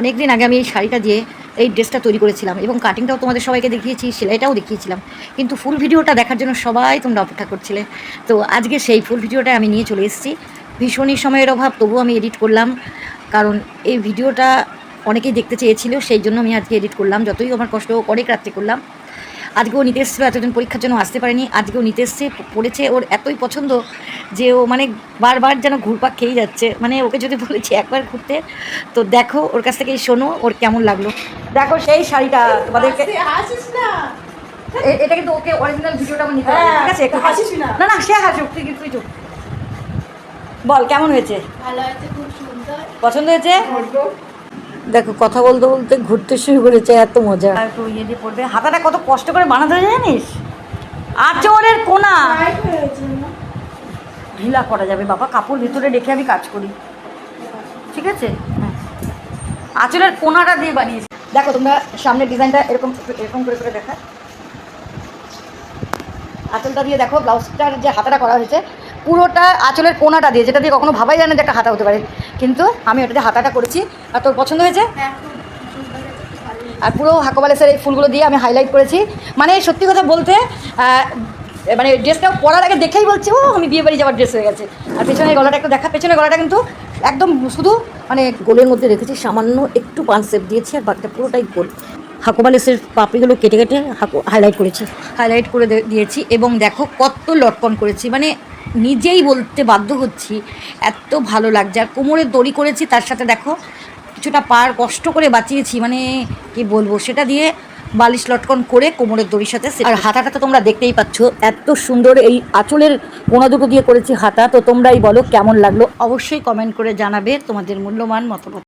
অনেক দিন আগে আমি এই শাড়িটা দিয়ে এই ড্রেসটা তৈরি করেছিলাম এবং কাটিংটাও তোমাদের সবাইকে দেখিয়েছি, সেলাইটাও দেখিয়েছিলাম। কিন্তু ফুল ভিডিওটা দেখার জন্য সবাই তোমরা অপেক্ষা করছিলে। তো আজকে সেই ফুল ভিডিওটা আমি নিয়ে চলে এসেছি। ভীষণই সময়ের অভাব, তবুও আমি এডিট করলাম। কারণ এই ভিডিওটা অনেকেই দেখতে চেয়েছিল, সেই জন্য আমি আজকে এডিট করলাম। যতই আমার কষ্ট অনেক রাত্রে করলাম। আজকেও নিতে এসেছিল এতদিন পরীক্ষার জন্য আসতে পারেনি। আজকেও নিতে এসছে পড়েছে ওর এতই পছন্দ যে ও মানে বারবার যেন ঘুরপাক খেয়ে যাচ্ছে। মানে ওকে যদি বলেছি একবার ঘুরতে তো দেখো ওর কাছ থেকেই শোনো ওর কেমন লাগল। দেখো সেই শাড়িটা তোমাদেরকে এটা কিন্তু ওকে অরিজিনাল ভিডিওটা নিতে হ্যাঁ, ঠিক আছে? একটু হাসিস না। না সে হাসুক তুই তুই চুপ। বল কেমন হয়েছে? ভালো আছে খুব সুন্দর। পছন্দ হয়েছে? দেখো, কথা বলতে বলতে ঘুরতে শুরু করেছে, এত মজা। একটু ইয়ে দিয়ে পড়বে। হাতাটা কত কষ্ট করে বানাতে জানিস? আচরের কোনা। ঢিলা করা যাবে, বাবা, কাপড় ভিতরে রেখে আমি কাজ করি। ঠিক আছে? হ্যাঁ। আঁচলের কোনাটা দিয়ে বানিয়েছি। দেখো, তোমরা সামনের ডিজাইনটা এরকম এরকম করে করে দেখা আঁচলটা দিয়ে দেখো, ব্লাউজটার যে হাতাটা করা হয়েছে পুরোটা আঁচলের কোনাটা দিয়ে যেটা দিয়ে কখনো ভাবাই যায় না যে একটা হাতা হতে পারে। কিন্তু আমি ওটা দিয়ে হাতাটা করেছি আর তোর পছন্দ হয়েছে? হ্যাঁ। আর পুরো হাকোবালেসের এই ফুলগুলো দিয়ে আমি হাইলাইট করেছি। মানে সত্যি কথা বলতে মানে ড্রেসটা পরার আগে দেখেই বলছি ও আমি বিয়ে বাড়ি যাওয়ার ড্রেস হয়ে গেছে। আর পেছনে গলাটা একটু দেখা পেছনে গলাটা কিন্তু একদম শুধু মানে গোলের মধ্যে রেখেছি সামান্য একটু পান সেপ দিয়েছি আর বাকিটা পুরোটাই গোল। হাকোবালেসের পাপড়িগুলো কেটে কেটে হাকো হাইলাইট করেছি। হাইলাইট করে দিয়েছি এবং দেখো কত লটকন করেছি। মানে নিজেই বলতে বাধ্য হচ্ছি এত ভালো লাগছে। আর কোমরের দড়ি করেছি তার সাথে দেখো কিছুটা পার কষ্ট করে বাঁচিয়েছি মানে কি বলব সেটা দিয়ে বালিশ লটকন করে কোমরের দড়ির সাথে আর হাতাটা তো তোমরা দেখতেই পাচ্ছ এত সুন্দর এই আঁচলের কোনা দুটো দিয়ে করেছি হাতা তো তোমরাই বলো কেমন লাগল। অবশ্যই কমেন্ট করে জানাবে তোমাদের মূল্যবান মতামত।